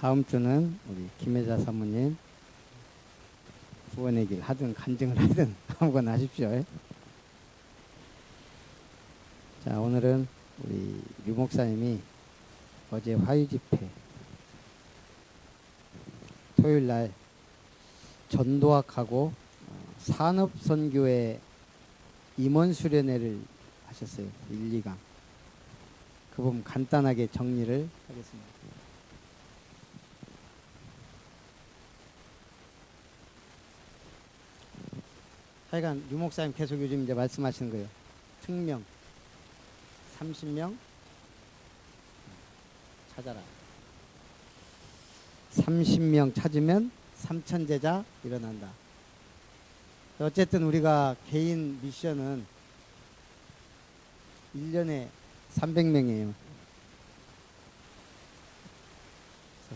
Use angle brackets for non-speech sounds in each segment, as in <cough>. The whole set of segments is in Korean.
다음 주는 우리 김혜자 사모님 구원의 길 하든 간증을 하든 <laughs> 아무거나 하십시오. 예? 자 오늘은 우리 류 목사님이 어제 화유 집회 토요일 날 전도학하고 어, 산업 선교회 임원 수련회를 하셨어요. 1, 2강. 그 부분 간단하게 정리를 하겠습니다. 하여간 유 목사님 계속 요즘 이제 말씀하시는 거예요. 특명 30명 찾아라. 30명 찾으면 3천 제자 일어난다. 어쨌든 우리가 개인 미션은 1년에 300명이에요.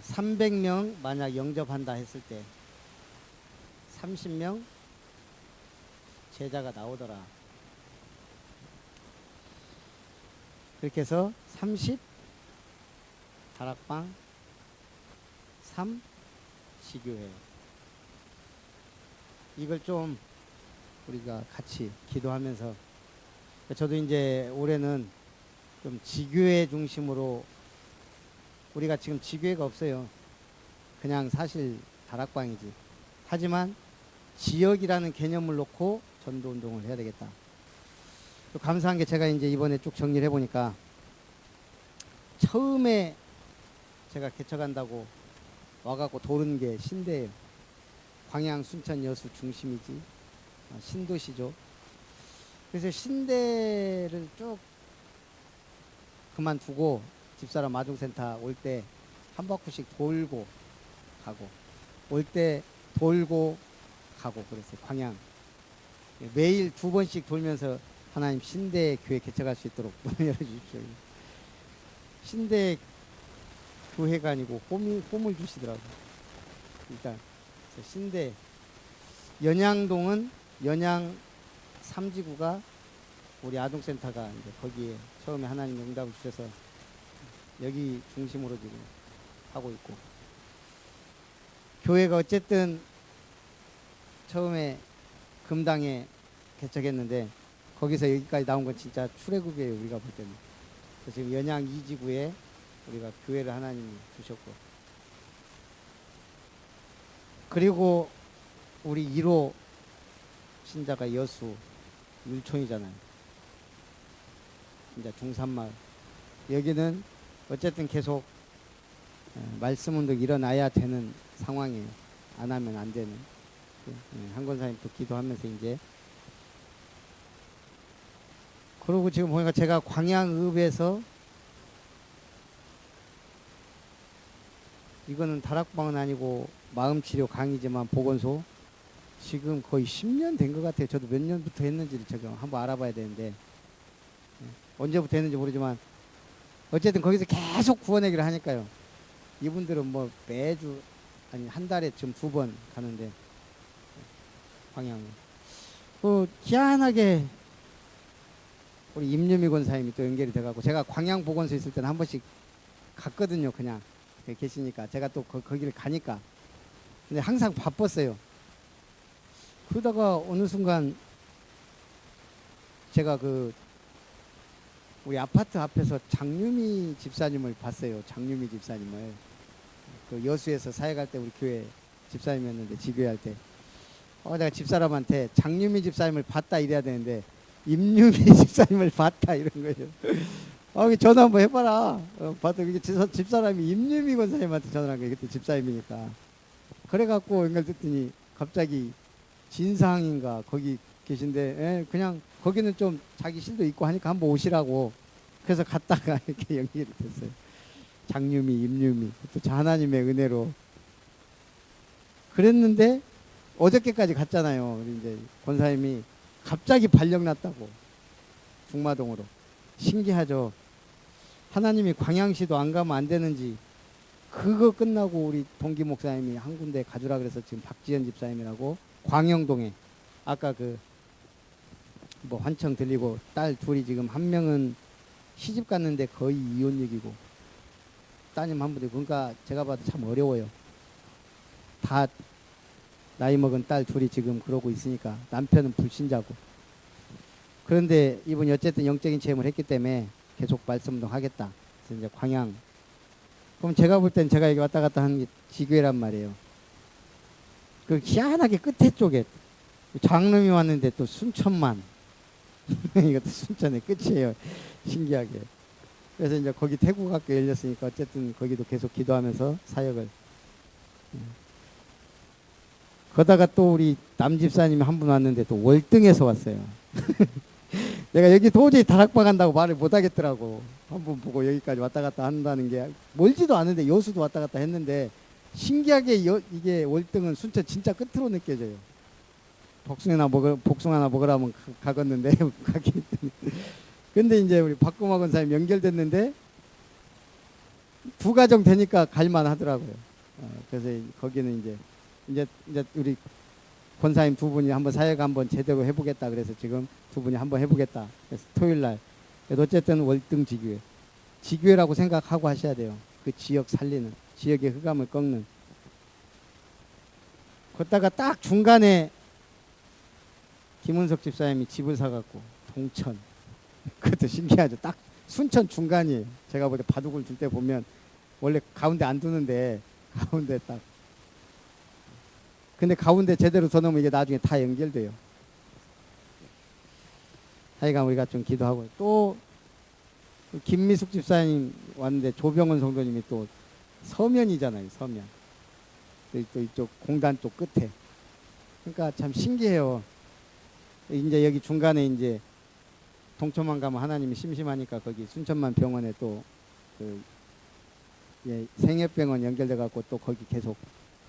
300명 만약 영접한다 했을 때 30명 제자가 나오더라. 그렇게 해서 30 다락방 3 시교회 이걸 좀 우리가 같이 기도하면서 저도 이제 올해는 좀 지교회 중심으로 우리가 지금 지교회가 없어요. 그냥 사실 다락방이지. 하지만 지역이라는 개념을 놓고 전도 운동을 해야 되겠다. 또 감사한 게 제가 이제 이번에 쭉 정리를 해보니까 처음에 제가 개척한다고 와갖고 도는 게 신대예요. 광양, 순천, 여수 중심이지. 어, 신도시죠. 그래서 신대를 쭉 그만두고 집사람 마중센터 올 때 한 바퀴씩 돌고 가고 올 때 돌고 가고 그랬어요. 광양 매일 두 번씩 돌면서 하나님 신대 교회 개척할 수 있도록 <laughs> 문을 열어주십시오. 신대 교회가 아니고 홈이, 홈을 주시더라고요. 일단 신대 연양동은 연양 삼지구가 우리 아동센터가 이제 거기에 처음에 하나님 응답을 주셔서 여기 중심으로 지금 하고 있고 교회가 어쨌든 처음에 금당에 개척했는데 거기서 여기까지 나온 건 진짜 출애굽이에요 우리가 볼 때는 그래서 지금 연양 이지구에 우리가 교회를 하나님이 주셨고 그리고 우리 1호 신자가 여수 율촌이잖아요. 이제 중산마을 여기는 어쨌든 계속 에, 말씀 운동 일어나야 되는 상황이에요. 안 하면 안 되는 예, 한 권사님 또 기도하면서 이제 그리고 지금 보니까 제가 광양읍에서 이거는 다락방은 아니고 마음치료 강의지만 보건소 지금 거의 10년 된 것 같아요. 저도 몇 년부터 했는지를 제가 한번 알아봐야 되는데 예, 언제부터 했는지 모르지만 어쨌든 거기서 계속 구원하기를 하니까요. 이분들은 뭐 매주 아니 한 달에 지금 두 번 가는데 광양. 그 희한하게 우리 임유미 권사님이 또 연결이 돼가고 제가 광양 보건소 있을 때는 한 번씩 갔거든요. 그냥 계시니까 제가 또 거, 거기를 가니까 근데 항상 바빴어요. 그러다가 어느 순간 제가 그 우리 아파트 앞에서 장유미 집사님을 봤어요. 장유미 집사님을 그 여수에서 갈때 우리 교회 집사님이었는데 지교회 할 때. 어 내가 집사람한테 장유미 집사님을 봤다 이래야 되는데 임유미 <laughs> 집사님을 봤다 이런 거예요. 어 전화 한번 해봐라. 어, 집- 집사람이 임유미 권사님한테 전화한 거예요. 그때 집사님이니까. 그래갖고 연결됐더니 갑자기 진상인가 거기 계신데 예, 그냥 거기는 좀 자기 실도 있고 하니까 한번 오시라고 그래서 갔다가 <laughs> 이렇게 연결이 됐어요. 장유미, 임유미 또 하나님의 은혜로 그랬는데 어저께까지 갔잖아요. 우리 이제 권사님이 갑자기 발령 났다고 중마동으로 신기하죠. 하나님이 광양시도 안 가면 안 되는지 그거 끝나고 우리 동기 목사님이 한 군데 가주라 그래서 지금 박지현 집사님이라고 광영동에 아까 그 뭐 환청 들리고 딸 둘이 지금 한 명은 시집 갔는데 거의 이혼 얘기고 따님 한 분이 그러니까 제가 봐도 참 어려워요. 다 나이 먹은 딸 둘이 지금 그러고 있으니까 남편은 불신자고 그런데 이분이 어쨌든 영적인 체험을 했기 때문에 계속 말씀도 하겠다. 그래서 이제 광양 그럼 제가 볼 땐 제가 여기 왔다 갔다 하는 게 지교회란 말이에요. 그 희한하게 끝에 쪽에 장름이 왔는데 또 순천만 <laughs> 이것도 순천의 끝이에요. 신기하게. 그래서 이제 거기 태국 학교 열렸으니까 어쨌든 거기도 계속 기도하면서 사역을. 음. 거다가 또 우리 남집사님이 한 분 왔는데 또 월등에서 왔어요. <laughs> 내가 여기 도저히 다락방 간다고 말을 못 하겠더라고. 한 번 보고 여기까지 왔다 갔다 한다는 게 멀지도 않은데 여수도 왔다 갔다 했는데 신기하게 여, 이게 월등은 순천 진짜 끝으로 느껴져요. 복숭아나 먹으 복숭아나 먹으라면 가, 가겠는데 <laughs> 가기 근데 이제 우리 박구마 권사님 연결됐는데 두 가정 되니까 갈만 하더라고요. 어, 그래서 거기는 이제 이제 이제 우리 권사님 두 분이 한번 사역 한번 제대로 해보겠다 그래서 지금 두 분이 한번 해보겠다. 그래서 토요일 날 어쨌든 월등 지교회 지교회라고 생각하고 하셔야 돼요. 그 지역 살리는 지역의 흑암을 꺾는. 걷다가 딱 중간에 김은석 집사님이 집을 사갖고 동천 <laughs> 그것도 신기하죠. 딱 순천 중간이에요. 제가 볼때 바둑을 둘 때 보면 원래 가운데 안 두는데 가운데 딱. 근데 가운데 제대로 둬놓으면 이게 나중에 다 연결돼요. 하여간 우리가 좀 기도하고 또 김미숙 집사님 왔는데 조병원 성도님이 또 서면이잖아요. 서면. 또, 또 이쪽 공단 쪽 끝에. 그러니까 참 신기해요. 이제 여기 중간에 이제 동천만 가면 하나님이 심심하니까 거기 순천만 병원에 또그 예, 생협병원 연결돼 갖고 또 거기 계속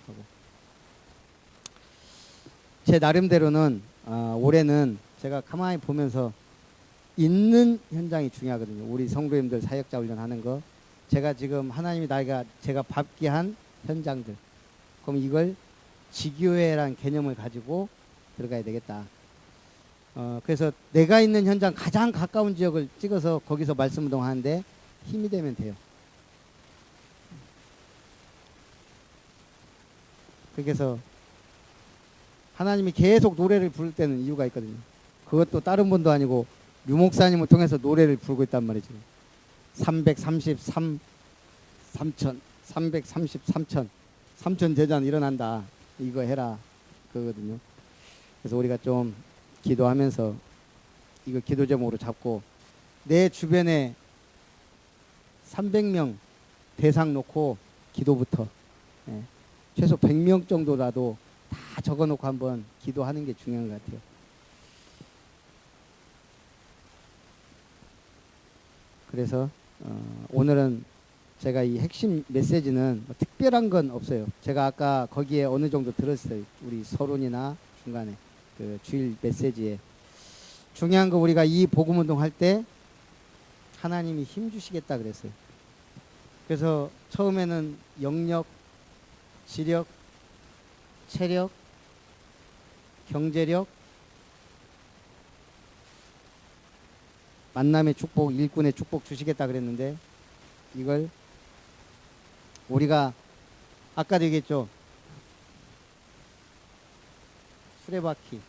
하고 제 나름대로는 아, 올해는 제가 가만히 보면서 있는 현장이 중요하거든요. 우리 성도님들 사역자 훈련하는 거 제가 지금 하나님이 나이가 제가 밟게 한 현장들 그럼 이걸 지교회란 개념을 가지고 들어가야 되겠다. 어, 그래서 내가 있는 현장 가장 가까운 지역을 찍어서 거기서 말씀 운동하는데 힘이 되면 돼요. 그래서 하나님이 계속 노래를 부를 때는 이유가 있거든요. 그것도 다른 분도 아니고 류목사님을 통해서 노래를 부르고 있단 말이죠. 333 3천 333천 3천 제전 일어난다. 이거 해라. 그거거든요. 그래서 우리가 좀 기도하면서 이거 기도 제목으로 잡고 내 주변에 300명 대상 놓고 기도부터 예, 최소 100명 정도라도 다 적어놓고 한번 기도하는 게 중요한 것 같아요. 그래서 어, 오늘은 제가 이 핵심 메시지는 뭐 특별한 건 없어요. 제가 아까 거기에 어느 정도 들었어요. 우리 서론이나 중간에 그 주일 메시지에 중요한 거 우리가 이 복음 운동 할 때 하나님이 힘 주시겠다 그랬어요. 그래서 처음에는 영력, 지력, 체력, 경제력, 만남의 축복, 일꾼의 축복 주시겠다 그랬는데 이걸 우리가 아까도 얘기했죠. 수레바퀴.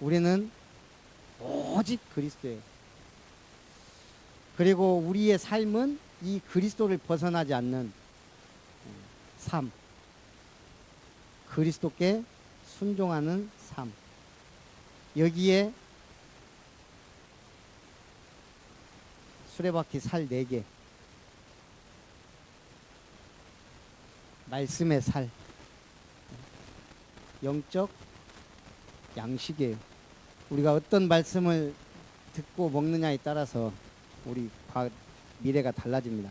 우리는 오직 그리스도예요. 그리고 우리의 삶은 이 그리스도를 벗어나지 않는 삶. 그리스도께 순종하는 삶. 여기에 수레바퀴 살네 개. 말씀의 살. 영적 양식이에요. 우리가 어떤 말씀을 듣고 먹느냐에 따라서 우리 미래가 달라집니다.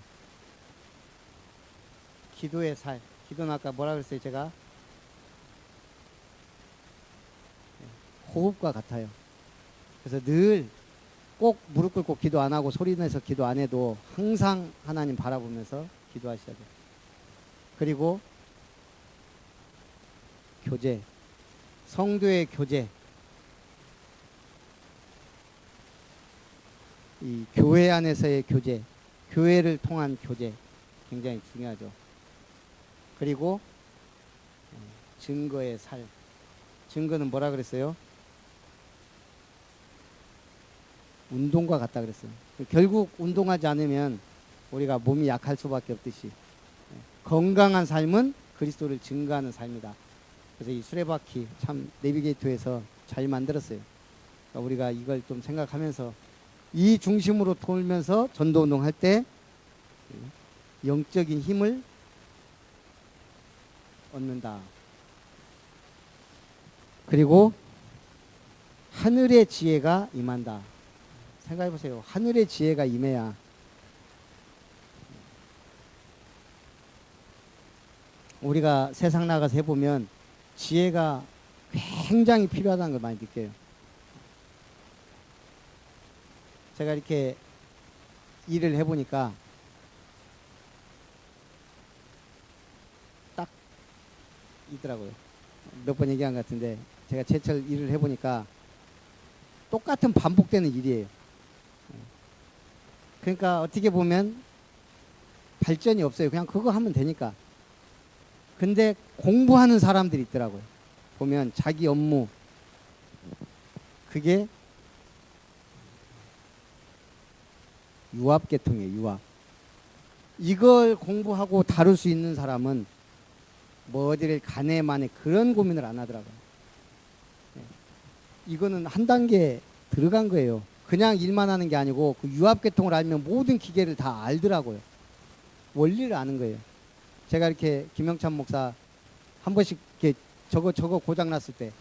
기도의 살. 기도는 아까 뭐라 그랬어요, 제가? 호흡과 같아요. 그래서 늘 꼭 무릎 꿇고 기도 안 하고 소리 내서 기도 안 해도 항상 하나님 바라보면서 기도하셔야 돼요. 그리고 교제, 성도의 교제, 이 교회 안에서의 교제, 교회를 통한 교제 굉장히 중요하죠. 그리고 어, 증거의 살. 증거는 뭐라 그랬어요? 운동과 같다 그랬어요. 결국 운동하지 않으면 우리가 몸이 약할 수밖에 없듯이 예, 건강한 삶은 그리스도를 증거하는 삶이다. 그래서 이 수레바퀴 참 내비게이터에서 잘 만들었어요. 그러니까 우리가 이걸 좀 생각하면서 이 중심으로 돌면서 전도 운동할 때 영적인 힘을 얻는다. 그리고 하늘의 지혜가 임한다. 생각해 보세요. 하늘의 지혜가 임해야 우리가 세상 나가서 해보면 지혜가 굉장히 필요하다는 걸 많이 느껴요. 제가 이렇게 일을 해보니까 딱 있더라고요. 몇 번 얘기한 것 같은데 제가 제철 일을 해보니까 똑같은 반복되는 일이에요. 그러니까 어떻게 보면 발전이 없어요. 그냥 그거 하면 되니까. 근데 공부하는 사람들이 있더라고요. 보면 자기 업무 그게 유압 계통이에요. 유압. 이걸 공부하고 다룰 수 있는 사람은 뭐 어디를 가네 마네 그런 고민을 안 하더라고요. 예. 이거는 한 단계 들어간 거예요. 그냥 일만 하는 게 아니고 그 유압 계통을 알면 모든 기계를 다 알더라고요. 원리를 아는 거예요. 제가 이렇게 김영찬 목사 한 번씩 이렇게 저거 저거 고장 났을 때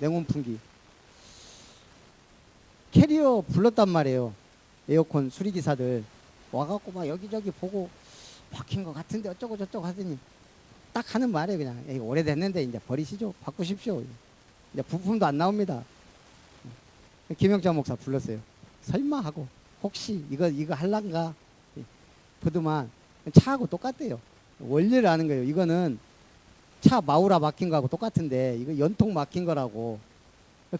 냉온 풍기 캐리어 불렀단 말이에요. 에어컨 수리기사들 와갖고 막 여기저기 보고 박힌 것 같은데 어쩌고 저쩌고 하더니 딱 하는 말이에요 그냥 오래됐는데 이제 버리시죠 바꾸십시오 이제 부품도 안 나옵니다 김영찬 목사 불렀어요. 설마 하고 혹시 이거 이거 할란가? 보더만 차하고 똑같대요. 원리를 아는 거예요. 이거는 차 마우라 막힌 거하고 똑같은데 이거 연통 막힌 거라고.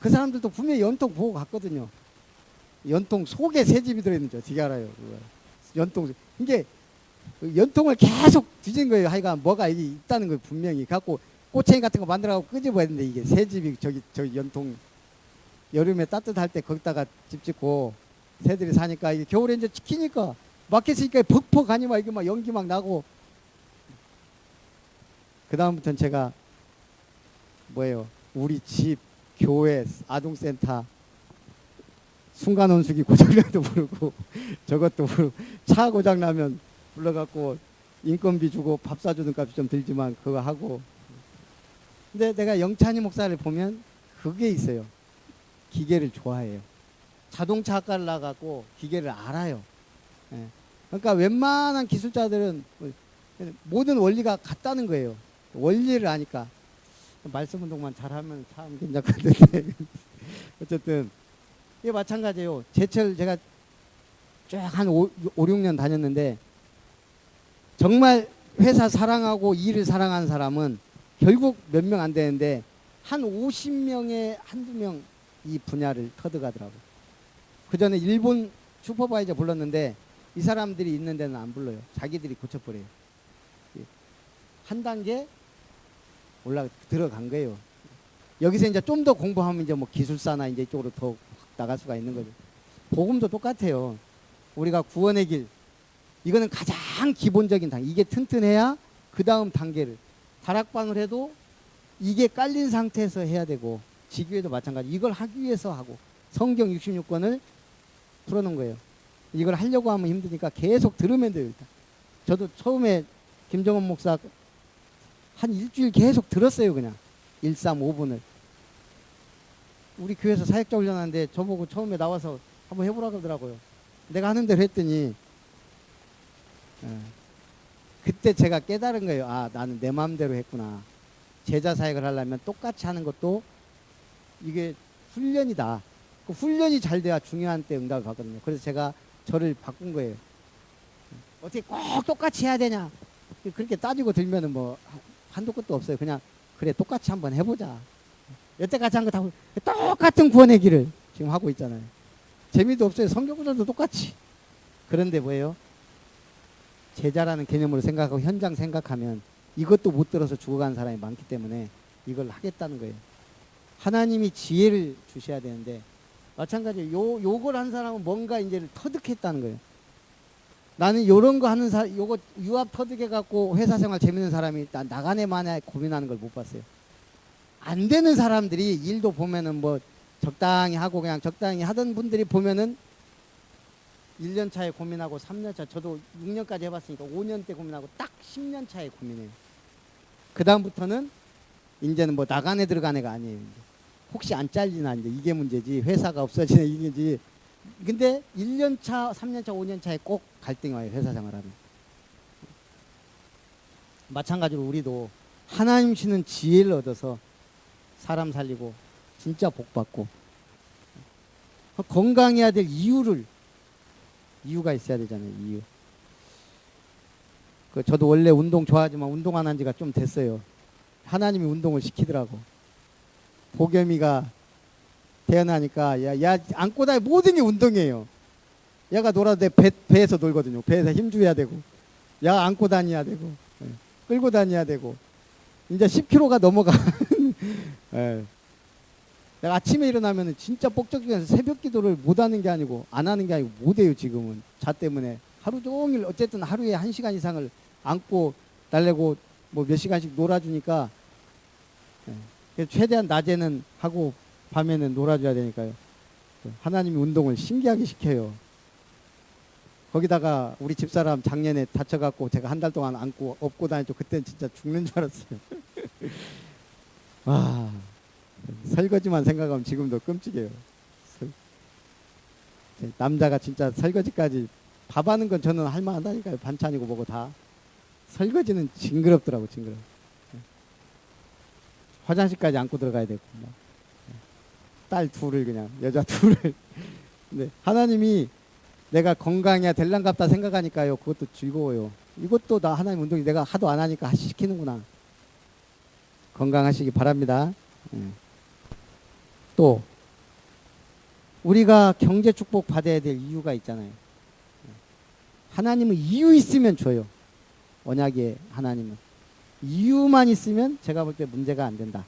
그 사람들도 분명히 연통 보고 갔거든요. 연통 속에 새집이 들어있는지 어떻게 알아요? 그거. 연통 이게 연통을 계속 뒤진 거예요. 하여간 뭐가 있다는 걸 분명히. 갖고 꼬챙이 같은 거 만들어갖고 끄집어야 되는데 이게 새집이 저기 저기 연통 여름에 따뜻할 때 거기다가 집 짓고 새들이 사니까 이게 겨울에 이제 지키니까 막혔으니까 벅벅 하니 막 이게 막 연기 막 나고. 그 다음부터는 제가 뭐예요? 우리 집 교회 아동센터 순간 온수기 고장나도 부르고 <laughs> 저것도 부르고 차 고장 나면 불러갖고 인건비 주고 밥 사주는 값이 좀 들지만 그거 하고. 근데 내가 영찬이 목사를 보면 그게 있어요 기계를 좋아해요. 자동차 학과를 나가고 기계를 알아요. 예. 그러니까 웬만한 기술자들은 모든 원리가 같다는 거예요. 원리를 아니까. 말씀 운동만 잘하면 참 괜찮거든요 <laughs> 어쨌든 이게 마찬가지예요. 제철 제가 쫙한 5, 5, 6년 다녔는데 정말 회사 사랑하고 일을 사랑하는 사람은 결국 몇 명 안 되는데 한 50명에 한두 명 이 분야를 터득하더라고요. 그 전에 일본 슈퍼바이저 불렀는데 이 사람들이 있는 데는 안 불러요. 자기들이 고쳐버려요. 한 단계 올라 들어간 거예요. 여기서 이제 좀 더 공부하면 이제 뭐 기술사나 이제 이쪽으로 더 나갈 수가 있는 거죠. 복음도 똑같아요. 우리가 구원의 길 이거는 가장 기본적인 단. 이게 튼튼해야 그 다음 단계를 다락방을 해도 이게 깔린 상태에서 해야 되고 지교회도 마찬가지. 이걸 하기 위해서 하고 성경 66권을 풀어놓은 거예요. 이걸 하려고 하면 힘드니까 계속 들으면 돼요. 일단. 저도 처음에 김정은 목사 한 일주일 계속 들었어요. 그냥 1, 3, 5분을. 우리 교회에서 사역자 훈련하는데 저보고 처음에 나와서 한번 해보라 그러더라고요. 내가 하는 대로 했더니 예, 그때 제가 깨달은 거예요. 아 나는 내 마음대로 했구나. 제자 사역을 하려면 똑같이 하는 것도 이게 훈련이다. 그 훈련이 잘 돼야 중요한 때 응답을 받거든요. 그래서 제가 저를 바꾼 거예요. 어떻게 꼭 똑같이 해야 되냐? 그렇게 따지고 들면은 뭐 한도 끝도 없어요. 그냥 그래 똑같이 한번 해보자. 여태까지 한 거 다 똑같은 구원의 길을 지금 하고 있잖아요. 재미도 없어요. 성경 구절도 똑같이. 그런데 뭐예요? 제자라는 개념으로 생각하고 현장 생각하면 이것도 못 들어서 죽어가는 사람이 많기 때문에 이걸 하겠다는 거예요. 하나님이 지혜를 주셔야 되는데 마찬가지로 요 요걸 한 사람은 뭔가 이제 터득했다는 거예요. 나는 요런 거 하는 사 요거 유압 터득해 갖고 회사 생활 재밌는 사람이 나 나간에 만에 고민하는 걸 못 봤어요. 안 되는 사람들이 일도 보면은 뭐 적당히 하고 그냥 적당히 하던 분들이 보면은 1년 차에 고민하고 3년 차 저도 6년까지 해봤으니까 5년 때 고민하고 딱 10년 차에 고민해요. 그 다음부터는 이제는 뭐 나간에 들어간 애가 아니에요. 이제. 혹시 안 잘리나 이제 이게 문제지 회사가 없어지나 이게지. 근데 1년 차, 3년 차, 5년 차에 꼭 갈등이 와요 회사 생활하면. 마찬가지로 우리도 하나님 주는 지혜를 얻어서 사람 살리고 진짜 복 받고 건강해야 될 이유를 이유가 있어야 되잖아요. 이유. 그 저도 원래 운동 좋아하지만 운동 안 한 지가 좀 됐어요. 하나님이 운동을 시키더라고. 보겸이가 태어나니까 야, 야 안고 다니 모든 게 운동이에요. 얘가 놀아도 돼. 배, 배에서 놀거든요. 배에서 힘 줘야 되고. 야 안고 다녀야 되고. 예. 끌고 다녀야 되고. 이제 10kg가 넘어가. <laughs> 예. 내가 아침에 일어나면 진짜 뻑적해서 새벽 기도를 못 하는 게 아니고 안 하는 게 아니고 못 해요 지금은 자 때문에 하루 종일 어쨌든 하루에 한 시간 이상을 안고 달래고 뭐 몇 시간씩 놀아주니까 예. 그래서 최대한 낮에는 하고 밤에는 놀아줘야 되니까요 하나님이 운동을 신기하게 시켜요 거기다가 우리 집사람 작년에 다쳐갖고 제가 한 달 동안 안고 업고 다녔죠 그때는 진짜 죽는 줄 알았어요 <laughs> 와 설거지만 생각하면 지금도 끔찍해요. 설- 남자가 진짜 설거지까지 밥 하는 건 저는 할만하다니까요. 반찬이고 뭐고 다. 설거지는 징그럽더라고 징그러. 화장실까지 안고 들어가야 되고 막. 딸 둘을 그냥 여자 <laughs> 둘을. 근데 하나님이 내가 건강해야 될랑갑다 생각하니까요. 그것도 즐거워요. 이것도 나 하나님 운동이 내가 하도 안 하니까 시키는구나. 건강하시기 바랍니다. 예. 또 우리가 경제 축복 받아야 될 이유가 있잖아요. 하나님은 이유 있으면 줘요. 언약의 하나님은 이유만 있으면 제가 볼 때 문제가 안 된다.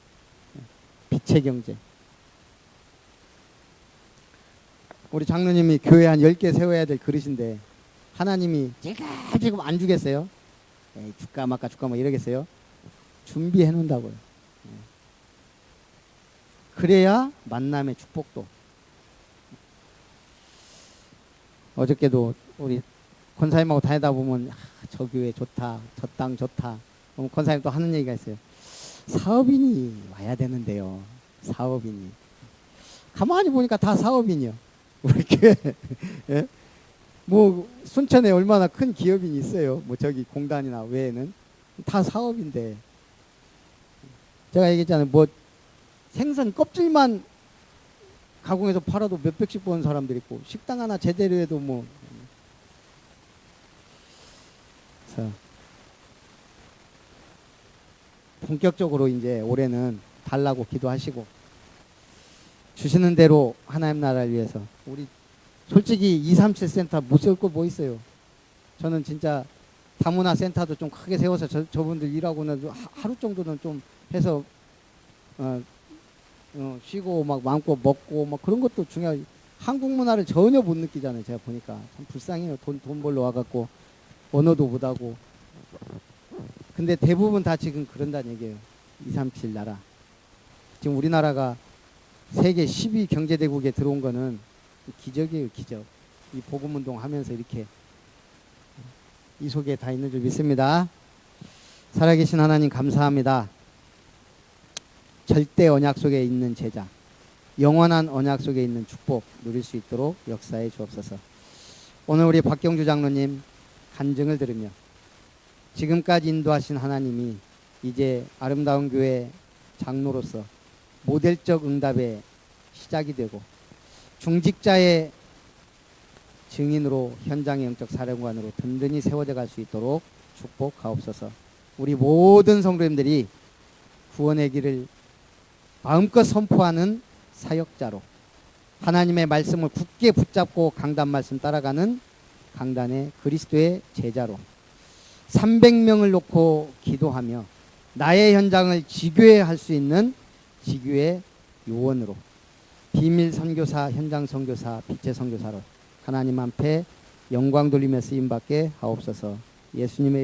빛의 경제. 우리 장로님이 교회 한 10개 세워야 될 그릇인데 하나님이 지금 안 주겠어요? 에이, 줄까 말까 줄까 뭐 이러겠어요? 준비해 놓는다고요. 그래야 만남의 축복도. 어저께도 우리 권사님하고 다니다 보면 아, 저 교회 좋다, 저 땅 좋다. 그럼 권사님 또 하는 얘기가 있어요. 사업인이 와야 되는데요. 사업인이. 가만히 보니까 다 사업인이요. 우리 교회. <laughs> 예? 뭐 순천에 얼마나 큰 기업인이 있어요. 뭐 저기 공단이나 외에는 다 사업인데. 제가 얘기했잖아요. 뭐 생선 껍질만 가공해서 팔아도 몇백씩 버는 사람들 있고 식당 하나 제대로 해도 뭐그래서 본격적으로 이제 올해는 달라고 기도하시고 주시는 대로 하나님 나라를 위해서 우리 솔직히 237 센터 못 세울 거 뭐 있어요. 저는 진짜 다문화 센터도 좀 크게 세워서 저, 저분들 일하고는 하- 하루 정도는 좀 해서 어, 어, 쉬고 막 마음껏 먹고 막 그런 것도 중요하지. 한국 문화를 전혀 못 느끼잖아요. 제가 보니까 참 불쌍해요. 돈 돈 벌러 와갖고 언어도 못하고. 근데 대부분 다 지금 그런다는 얘기예요. 237 나라. 지금 우리나라가 세계 10위 경제대국에 들어온 거는 기적이에요. 기적. 이 복음운동 하면서 이렇게 이 속에 다 있는 줄 믿습니다. 살아계신 하나님 감사합니다. 절대 언약 속에 있는 제자, 영원한 언약 속에 있는 축복 누릴 수 있도록 역사해 주옵소서. 오늘 우리 박경주 장로님 간증을 들으며 지금까지 인도하신 하나님이 이제 아름다운 교회 장로로서 모델적 응답의 시작이 되고 중직자의 증인으로 현장의 영적 사령관으로 든든히 세워져 갈 수 있도록 축복하옵소서. 우리 모든 성도님들이 구원의 길을 마음껏 선포하는 사역자로 하나님의 말씀을 굳게 붙잡고 강단 말씀 따라가는 강단에 그리스도의 제자로 300명을 놓고 기도하며 나의 현장을 지교회할 수 있는 지교회 요원으로 비밀 선교사, 현장 선교사, 빛의 선교사로 하나님 앞에 영광 돌리며 쓰임 받게 하옵소서. 예수님의